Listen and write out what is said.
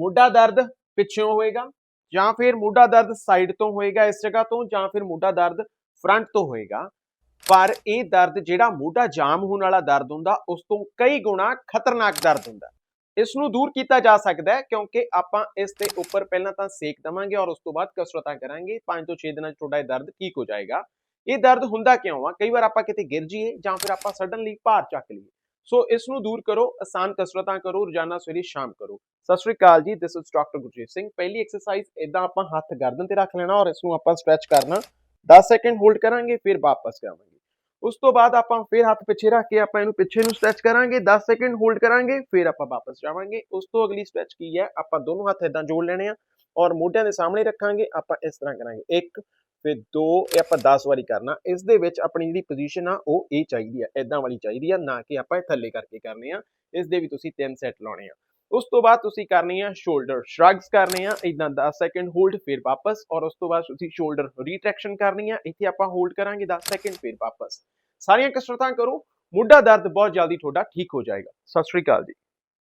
ਮੋਢਾ ਦਰਦ ਪਿੱਛੋਂ ਹੋਏਗਾ ਜਾਂ ਫਿਰ ਮੋਢਾ ਦਰਦ ਸਾਈਡ ਤੋਂ ਹੋਏਗਾ ਇਸ ਜਗ੍ਹਾ ਤੋਂ ਜਾਂ ਫਿਰ ਮੋਢਾ ਦਰਦ ਫਰੰਟ ਤੋਂ ਹੋਏਗਾ। ਪਰ ਇਹ ਦਰਦ ਜਿਹੜਾ ਮੋਢਾ ਜਾਮ ਹੋਣ ਵਾਲਾ ਦਰਦ ਹੁੰਦਾ, ਉਸ ਤੋਂ ਕਈ ਗੁਣਾ ਖਤਰਨਾਕ ਦਰਦ ਹੁੰਦਾ। ਇਸ ਨੂੰ ਦੂਰ ਕੀਤਾ ਜਾ ਸਕਦਾ ਹੈ ਕਿਉਂਕਿ ਆਪਾਂ ਇਸ ਦੇ ਉੱਪਰ ਪਹਿਲਾਂ ਤਾਂ ਸੇਕ ਦਵਾਂਗੇ ਔਰ ਉਸ ਤੋਂ ਬਾਅਦ ਕਸਰਤਾਂ ਕਰਾਂਗੇ। 5 ਤੋਂ 6 ਦਿਨਾਂ 'ਚ ਤੁਹਾਡਾ ਇਹ ਦਰਦ ਠੀਕ ਹੋ ਜਾਏਗਾ। ਇਹ ਦਰਦ ਹੁੰਦਾ ਕਿਉਂ ਆ? ਕਈ ਵਾਰ ਆਪਾਂ ਕਿਤੇ ਗਿਰ ਜਾਈਏ ਜਾਂ ਫਿਰ ਆਪਾਂ ਸਡਨਲੀ ਭਾਰ ਚੱਕ ਲਈਏ। ਸੋ ਇਸ ਨੂੰ ਦੂਰ ਕਰੋ, ਆਸਾਨ ਕਸਰਤਾਂ ਕਰੋ, ਰੋਜ਼ਾਨਾ ਸਵੇਰੇ ਸ਼ਾਮ ਕਰੋ। Sat Shri Akal ji this is doctor Gurjeet Singh. ਪਹਿਲੀ ਐਕਸਰਸਾਈਜ਼ ਇਦਾਂ ਆਪਾਂ ਹੱਥ ਗਰਦਨ ਤੇ ਰੱਖ ਲੈਣਾ ਔਰ ਇਸ ਨੂੰ ਆਪਾਂ ਸਟ੍ਰੈਚ ਕਰਨਾ। 10 ਸੈਕਿੰਡ ਹੋਲਡ ਕਰਾਂਗੇ, ਫਿਰ ਵਾਪਸ ਕਰਾਂਗੇ ਉਸ ਤੋਂ ਬਾਅਦ ਆਪਾਂ ਫਿਰ ਹੱਥ ਪਿੱਛੇ ਰੱਖ ਕੇ ਆਪਾਂ ਇਹਨੂੰ ਪਿੱਛੇ ਨੂੰ ਸਟ੍ਰੈਚ ਕਰਾਂਗੇ 10 ਸੈਕਿੰਡ ਹੋਲਡ ਕਰਾਂਗੇ, ਫਿਰ ਆਪਾਂ ਵਾਪਸ ਜਾਵਾਂਗੇ। ਉਸ ਤੋਂ ਅਗਲੀ ਸਟ੍ਰੈਚ ਕੀ ਹੈ, ਆਪਾਂ ਦੋਨੋਂ ਹੱਥ ਇਦਾਂ ਜੋੜ ਲੈਣੇ ਆ ਔਰ ਮੋਢਿਆਂ ਦੇ ਸਾਹਮਣੇ ਰੱਖਾਂਗੇ, ਆਪਾਂ ਇਸ ਤਰ੍ਹਾਂ ਕਰਾਂਗੇ। 1 ਫਿਰ 2 ਇਹ ਆਪਾਂ 10 ਵਾਰੀ ਕਰਨਾ। ਇਸ ਦੇ ਵਿੱਚ ਆਪਣੀ ਜਿਹੜੀ ਪੋਜੀਸ਼ਨ ਆ, ਉਹ ਇਹ ਚਾਹੀਦੀ ਆ ਇਦਾਂ ਵਾਲੀ ਚਾਹੀਦੀ ਆ, ਨਾ ਕਿ ਆਪਾਂ ਇਹ ਥੱਲੇ ਕਰਕੇ ਕਰਨੇ ਆ। ਇਸ ਦੇ ਵੀ ਤੁਸੀਂ 3 ਸੈੱਟ ਲਾਉਣੇ ਆ। ਉਸ ਤੋਂ ਬਾਅਦ ਤੁਸੀਂ ਕਰਨੀ ਆ ਸ਼ੋਲਡਰ ਸ਼ਰਗਸ ਕਰਨੇ ਆ ਇਦਾਂ 10 ਸੈਕਿੰਡ ਹੋਲਡ ਫਿਰ ਵਾਪਸ ਔਰ ਉਸ ਤੋਂ ਬਾਅਦ ਤੁਸੀਂ ਸ਼ੋਲਡਰ ਰੀਟ੍ਰੈਕਸ਼ਨ ਕਰਨੀ ਆ, ਇੱਥੇ ਆਪਾਂ ਹੋਲਡ ਕਰਾਂਗੇ 10 ਸੈਕਿੰਡ ਫਿਰ ਵਾਪਸ। ਸਾਰੀਆਂ ਕਸਰਤਾਂ ਕਰੋ, ਮੁੱਢਾ ਦਰਦ ਬਹੁਤ ਜਲਦੀ ਤੁਹਾਡਾ ਠੀਕ ਹੋ ਜਾਏਗਾ। ਸਤਿ ਸ਼੍ਰੀ ਅਕਾਲ ਜੀ।